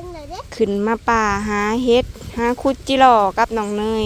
พิ่งเลยเด้ขึ้นมาป่าหาเฮ็ดหาคุดจิหล่อกับน้องเนย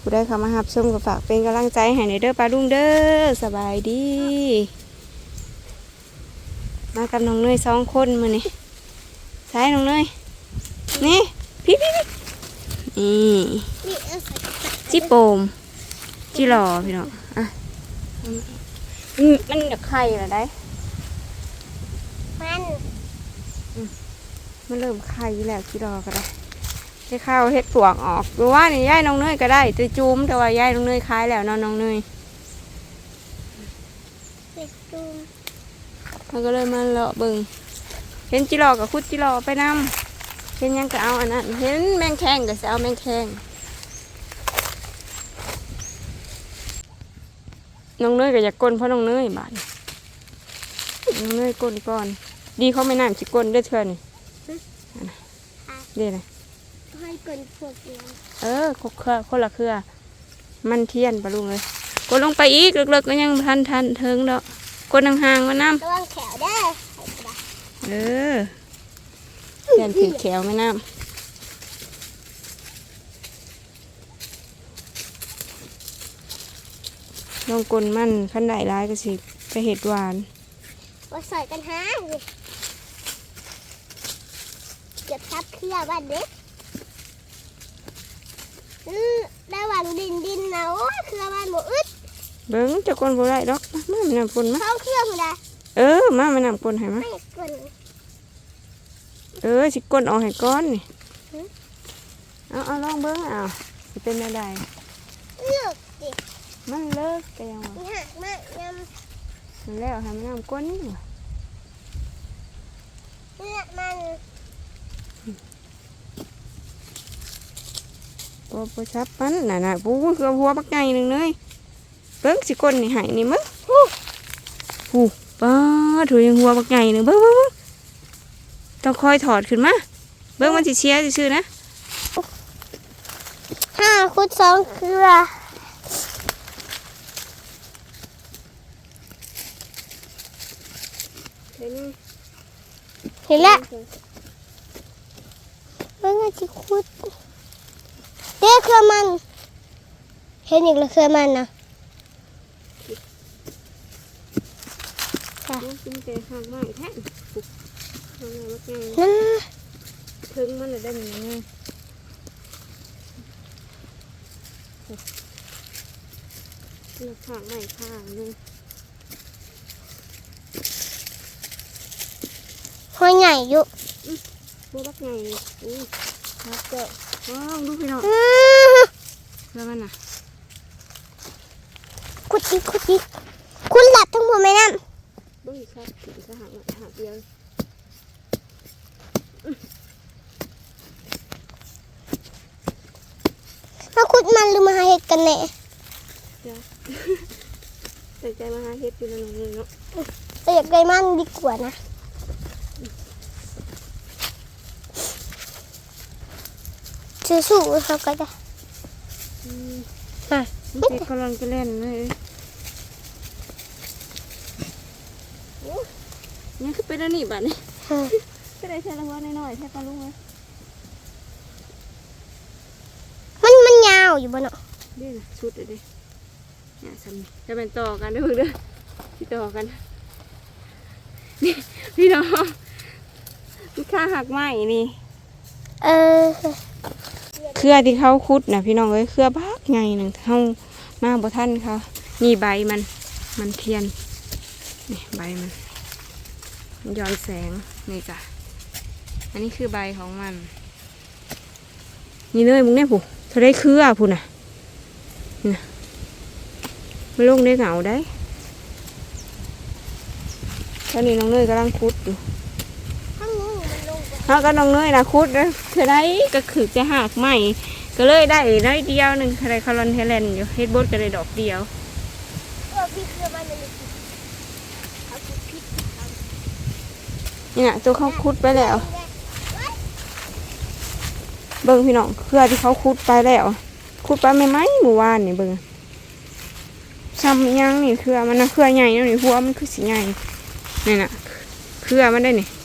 ผู้ได้เข้ามารับชมก็ฝากเป็นกำลังใจให้ในอยเด้อปลาลุงเด้อสบายดี มากับน้องเนยสองคนมือนี่ใช่น้องเนยนี่พี่พี่พี่นี่นี่เอาใส่จิโปมจิหล่อพี่น้องอะอืมมันจะไข่เหรอได้มัน มันเริ่มไข่แล้วจิหล่อก็ได้ให้ข้าวเฮ็ดปวกออกหรือว่านี่ย่ายน้องเนยก็ได้จะจุ้มแต่ว่าย่ายน้องเนยคล้ายแล้วเนอนน้องเนยเป็ดตูมมันก็เลยมาเลาะเบิ่งเห็นจิหล่อกับคุดจิหล่อไปนำเห็นหยังก็เอาอันนั้นเห็นแมงแข้งก็จะเอาแมงแข้งน้องเนยก็อยากก้นเพราะน้องเนยบาดนี้น้องเนยก้นก่อน ดีเขาไม่น้ำสิก้นได้อเทื่อนี่อันน่ะ เดี๋ยวนะให้เกินพวกเดียวเออคเครือคนละเครือ มันเทียนปะลุงเลยกดลงไปอีกเลิกๆก็ยังทันทันเทิงดอกกดห่างๆมาน้ระวังแขวได้ใส่กระดาษำเออเทียนถือแขวไม่น้ำลงกลมันขั้นใดร้ายก็สิไปเห็ดหวาน ว่าใส่กันหาสิเก็บ ทับเครือบ้านเด็กอือระหว่างดินดินนะโอ้ยเครือบ้านหมูอึดเบิ้งเจะกลบ่ได้ดอกมามาไม่นำกลมาเข้าเครือหมดเลยเออมาไม่นำกลให้มาไม่เกินเออสิกลออกให้ก้อนนี่หือเอาเอาลองเบิ้งเอาสิเป็นอะไรเลือกสิมันเลิกแต่ยังว่าหักมากยมันแล้วให้มันน้ำก้นนี่ว่ะำเลือกมัน โอ้ปชับมันน่ะน่ะปูคือหัวปักไงหนึ่งเลยเบิ้งสิก้นนี่ใหายนี่มั้งฮู้ฮู้ป้าถูยังหัวปักไงหนึ่งเบิ้งเบิ้งเบิ้งต้องคอยถอดขึ้นมาเบิ้งมันสิเชียร์ซื่อๆนะห้าคุดสองเครือเดี๋ยวนี้เห็นแล้วมันก็จะคุด เด้เครือมัน เห็นอีกแล้วเครือมันนะโอ้กินแต่ห่างมากแท้ปุ๊บห่างมากปักไงนั่นถึงมันเลยได้หนึ่งไงเลือกข้างใหม่ข้างหนึงหัวใหญ่อยู่บัวปักไงอู้ครับเจ้า ว้าวดูพี่น้องอื้อแล้วมันน่ะคุดอีกคุดอีกคุณหลับทั้งหมดไหมนั่นเบิ้งครับถึงจะหาหาเดียวมาคุดมันหรือมาหาเห็ดกันแน่จ้ะแต่ใจมาหาเฮ็ดอยู่แล้วหนูเนาะแต่อยากได้มันดีกว่านะ ซื้อสู้เขาก็ได้อืมฮะมันสิกำลังจะเล่นเลยโอ้ยังคือเป็นอันนี้บัดนี้ฮะก็ได้ใช้ละหัวน้อยๆแค่ปลาลุงเลยมันมันยาวอยู่บนเนาะนี่นะชุดเลยดิเนี่ยสำจะเป็นต่อกันเด้อเพิ่งเด้อที่ต่อกันนี่พี่น้องลูกค้าหักไม้นี่ เออ เครือที่เขาคุดนะพี่น้องเอ้ยเครือบักไงหนึ่งเท่ามาบ่ท่านเขานี่ใบมัน มันเทียนนี่ใบมันย้อนแสงนี่จ้ะอันนี้คือใบของมัน นี่เลยมึงเนี่ยผู้เธอได้เครือผู้น่ะน่ะมันลงได้เหงาได้ตอนนี้น้องเนยกำลังคุดอยู่ ข้างนู้นมันลงไป เขาก็น้องเนยนะคุดนะเธอได้ก็คือจะหักใหม่ก็เลยได้น้อยเดียวหนึ่งอะไรคารอนเทเลนอยู่เฮดบดก็ได้ดอกเดียวเออพี่เครือมันเลยเขาคุดพิษนี่นะตัวเขาคุดไปแล้ว เบิ้งพี่น้องเครือที่เขาคุดไปแล้วคุดไปไม่ไหมหมู่วานนี่เบิ้งซ้ำยังนี่เครือมันนะเครือใหญ่นี่หัวมันคือสีใหญ่นี่นะเครือมันได้นี่นี่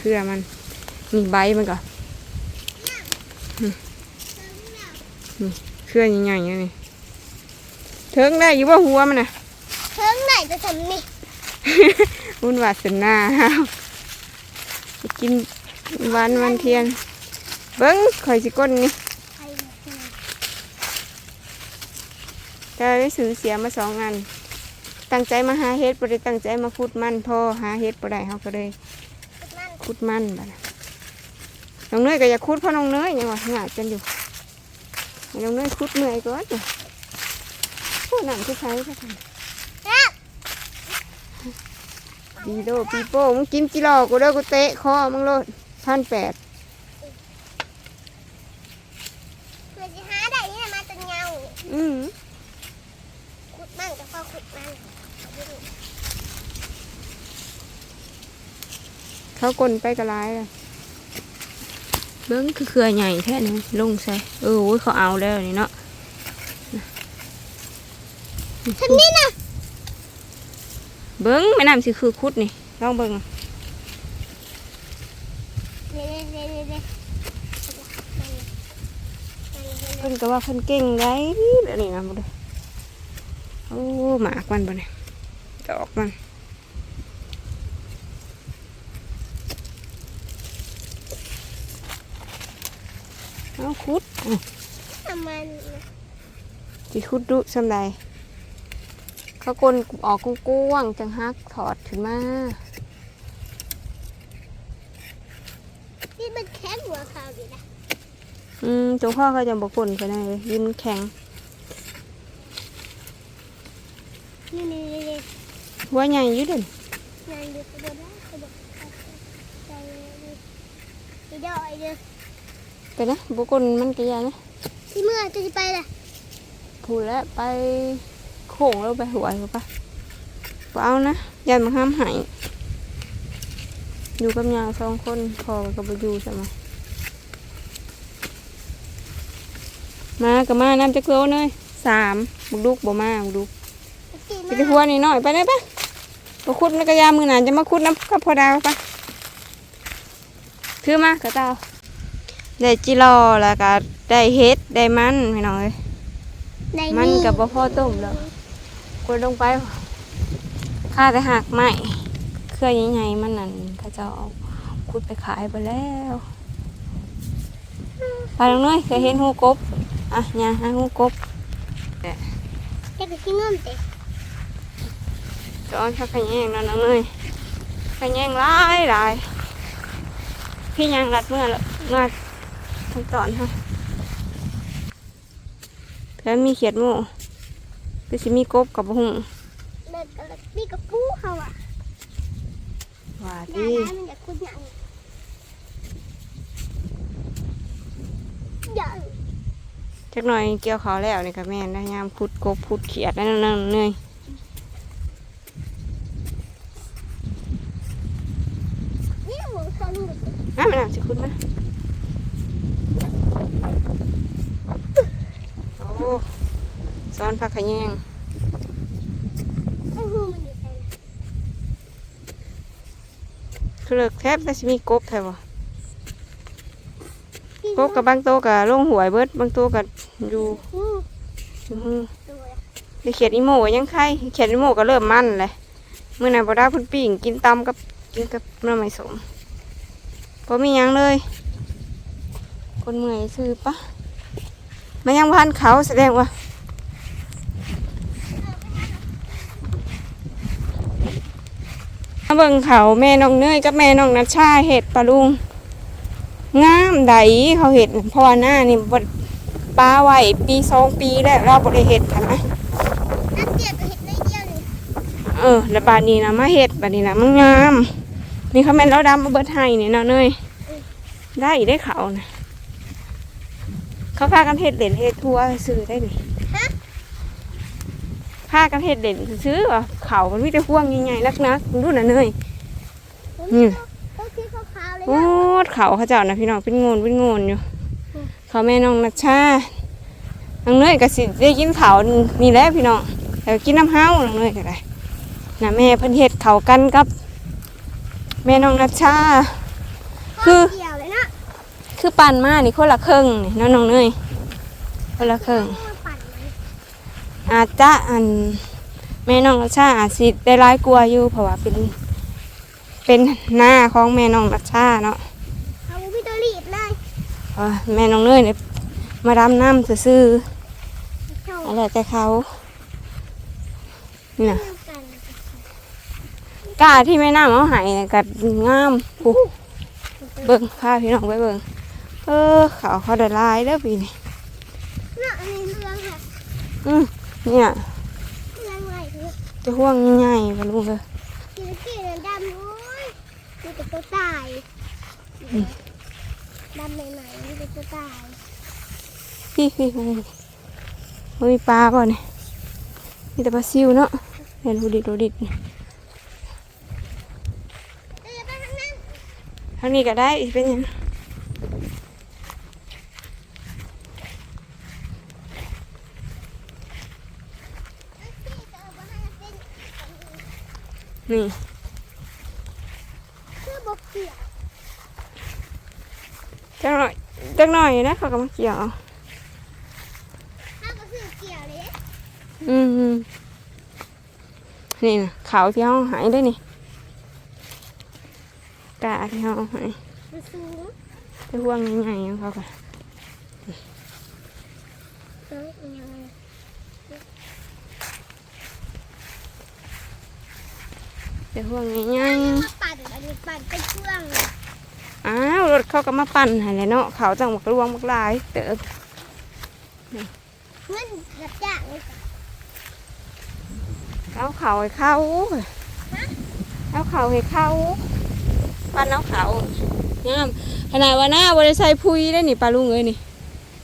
เคเครือมันนี่ใบมันก็อืมนี่เครือใหญ่ๆอย่างนี้เทิงได้อยู่ว่าหัวมันน่ะเพิ่งไหนจะทำนี่บุญวาสนาเฮาไปกินวันวันเทียน เบิ้งข่อยสิก้นนี่ใครเนี่ยจะได้ซื้อเสียมาสองอันตั้งใจมาหาเฮ็ดบ่ได้ตั้งใจมาขุดมันพอหาเฮ็ดบ่ได้เฮาก็เลย นั่นขุดมันบัดน่ะน้องเนยก็อยากขุดเพราะน้องเนยยังว่าหงาดกันอยู่ให้น้องเนยขุดเมื่อยก่อนน่ะโอ้นั่นคือใช้ก็ทำแล้วปีโดปีโป้มึงกินจิหลอกกูเด้อกูเตะคอมึงโลดพันแปดเพื่อจะหาได้นี่นะมาจนเงา อืม ขุดมั่งก็พอขุดมั่ง เขากลนไปกระไรเลยเบิ้งคือเครือใหญ่แท้นี่ลงใส่เออโอ้ยเขาเอาแล้วนี่เนาะทำนี่นะเบิ้งแม่น้ำสิคือคุดนี่ลองเบิ้งเดี๋ยวเดี๋ยวเดี๋ยวเดี๋ยวเพิ่นก็ว่าเพิ่นเก่งได้แบบนี้นะบ่ได้โอ้หมากมันบ่เนี่ยดอกมันเอา คุดอะทำมันสิคุดดุสำใดเขากลนออกกุ้งๆจังฮักถอดขึ้นมานี่มันแข็งหัวขาวอยู่นะอืมจงพ่อเขาจะบอกคนไปไหนเลยยิ้มนแข็งนี่นี่นี่นี่หัวใหญ่อยืดเด่นงานดูกระโดดได้กระโดดใจเลยอีดอยเด้อ ไปนะบอกคนมันกระยานะที่เมื่อจะไปล่ะพูดแล้วไปโค้งแล้วไปหัวหรือปะบ่เอานะยันมาห้ามหายอยู่กับยาสองคนพอกับบอยู่ใช่ไหมมากับมาน้ำจักโลเนยสามบุกดุกบ่มาบุกดุกสี่ไปมาที่หัวนี่หน่อยไปได้ปะมาคุดในกระยามือหนานจะมาคุดน้ำกับพอดาวปะถือมากระเต้า ได้จิรอแล้วก็ได้เฮ็ดได้มันพี่น้องเอ้ยในมันกับบ่พอต้มแล้วกดลงไปค่าแต่หักใหม่เครือใหญ่ๆมันนั่นเขาเจะเอาคุดไปขายไปแล้วไปลงน้อยเคยเห็นหูกบอะเนี่ยหาหูกบจะไปที่เมื่อมเตะจอนชักขะแยงแล้วน้องเอ้ยขะแยงหลายหลายพี่ยังรัดเมื่อละเมื่อ ทั้งตอนค่ะแล้วมีเขียดหมูคือสิมีกบกับหุ่งเลิกกันนี่กับปูเขาอะว่าอย่าดีได้มันอยากคุณอย่างอย่าจักหน่อยเกี่ยวเขาวแล้วนี่กับแม่นะยามพุดกบพุดเขียดนั่นนั่นเนยนี่หมูชนหมดอะมันน่าสิคุณนะ โอ้ซ้อนผักขยงไอ้หูมันอยู่ไหนคือกแทบแต่สิมีกบแทบบ่กบกับบางโตวกับลงหวยเบิดบางโตวกับอยู่หูอยู่หือตัวไปเขียดอีโม่ยังไข่เขียดอีโม่ก็เริ่มมั่นเลยเมื่อไหร่บ่ได้เพุ่นปิ้งกินตำกับกินกับน้ำไม่สมพอมียังเลย คนเมื่อยซื้อปะมันยังพันเขาแสดงว่ามาเบิ่งเขาแม่น้องเนยกับแม่น้องนัชชาเห็ดปลาลุงงามใดเขาเห็ดน่ะเพราะว่าหน้านี่บ่ปลาไว้ปีสองปีแล้วเราบ่ได้เห็ดค่ะนะนักเกียรติเห็ดได้เดียวเลยเออแล้วบาดนี้นะมาเห็ดบาดนี้นะมันงาม นี่เขาแม่นเราดำมาเบิดให้นี่เนาะเนยได้ได้เขานะ เขาพากันเห็ดเหรียญเห็ดทัวซื้อได้ดิพากันเห็ดเหรียญซื้อว่ะเขามันมีแต่ห่วงใหญ่ๆนักนักๆดูนะเนยอืมเขาที่ขาวๆเลยโอ้นะดเขาเขาเจ้านะพี่น้องเป็นโงนเป็นโงนอยู่ เขาแม่น้องนัชชาน้องเนยก็สิได้กินเขาวนี่แหละพี่น้องแต่กินน้ำห้าวน้องเนยก็ได้นะแม่เพิ่นเฮ็ดเขาวกันกับ แม่น้องนัชชาคือ คือปั่นมานี่คนละครึ่งนี่เน้องน้องเนยคนละครึ่งมันปั่นมันอาจจะอันแม่น้องรัชชาอาจสิได้ร้ายกลัวาอยู่เพราะว่าเป็น เป็นหน้าของแม่น้องรัชชาเนาะเอาพี่ตัวรีบเลยเพราะแม่น้องเนยเนี่ยมาดำน้ำซื่อเจ้าๆอะไรแต่เขานี่นะเกี่ยวกันกาที่แม่น้ำเอาใหายกัดงามปุ๊เบิ่งพาพี่น้องไปเบิ่ง เออเขาเขาได้ลายเด้อปีนี้น่ะอันนี้เรื่องค่ะอืมเนี่ยเรื่องอะไรคือจะห่วงใหญ่ๆไปลุงเลยกินกี่เดือนดำโอ้ยมีแต่ตัวตายดำใหม่ๆมีแต่ตัวตายพี่พี่มันมันมีปลาเปล่าเนี่ยมีแต่ปลาซิวเนาะเห็นดูดิดูดิเอ้ยไปทางนั้นทางนี้ก็ได้เป็นหยัง เอ้ยพี่จะเอาไปให้เป็น นี่เพื่อบกเกี่ยวจังหน่อยจังหน่อยนะเขาก็มาเกี่ยวเอาถ้าก็คือเกี่ยวเลยอืมอืมนี่นะเขาที่ห้องหายได้นี่กาที่ห้องหายมันสูงจะห่วงใหญ่ๆของเขาก็เออ ยังไงจะห่วงใหญ่มาปั่นอันนี้ปั่นเป็นเครื่องเลยๆอ้าวรถเขาก็มาปั่นใหายเลยเนาะเขาจังหวัดรวงบักหลายเติบเงินรับจ้างเลยจ้ะเอาเขาให้เข้าเอาเขาให้เข้าปั้นเอาเขางามขนาดว่าหน้าบริใส่พุยได้นี่ปลาลุงเอ้ยนี่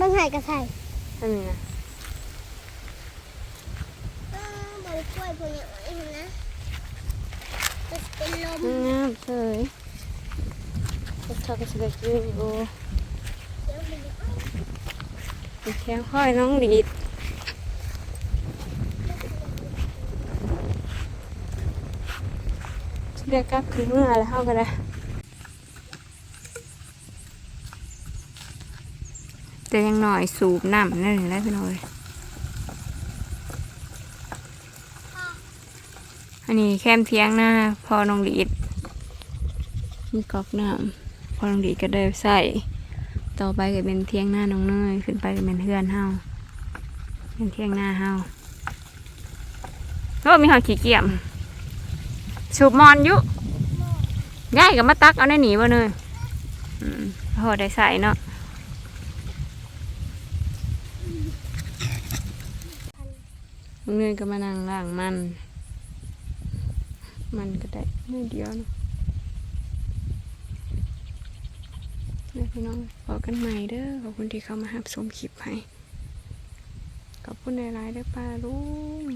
บางไห่ก็ใส่อันนี้นะเออบริกล้วยพวกนี้เองนะจะเป็นล เลยเขาก็จะได้กินอยู่เดี๋ยวแข้งค่อยน้องดีดเรียกกลับคืนเมื่อแล้วเข้าก็ได้แต่ยังหน่อยสูบน้ำนั่นแหละพี่น้อยอันนี้แคมเทียงหน้าพอน้องดีด มีก๊อกน้ำพอน้องดีก็ได้ใส่ ต่อไปก็เป็นเทียงหน้าน้องเนยขึ้นไปก็เป็นเฮือนเฮาเป็นเทียงหน้าเฮาแล้วมีหอขี้เกียจสูบมอนอยุย่ายกับมาตักเอาในหนีบ่เนยอืมพอได้ใส่เนาะน้องเนยก็มานั่งล่างมัน มันก็ได้เนื้อเดียวเนาะ เดี๋ยวพี่น้องพอกันใหม่เด้อขอบคุณที่เข้ามาหับชมคลิปให้ขอบคุณในไลน์ด้วยป้าลุง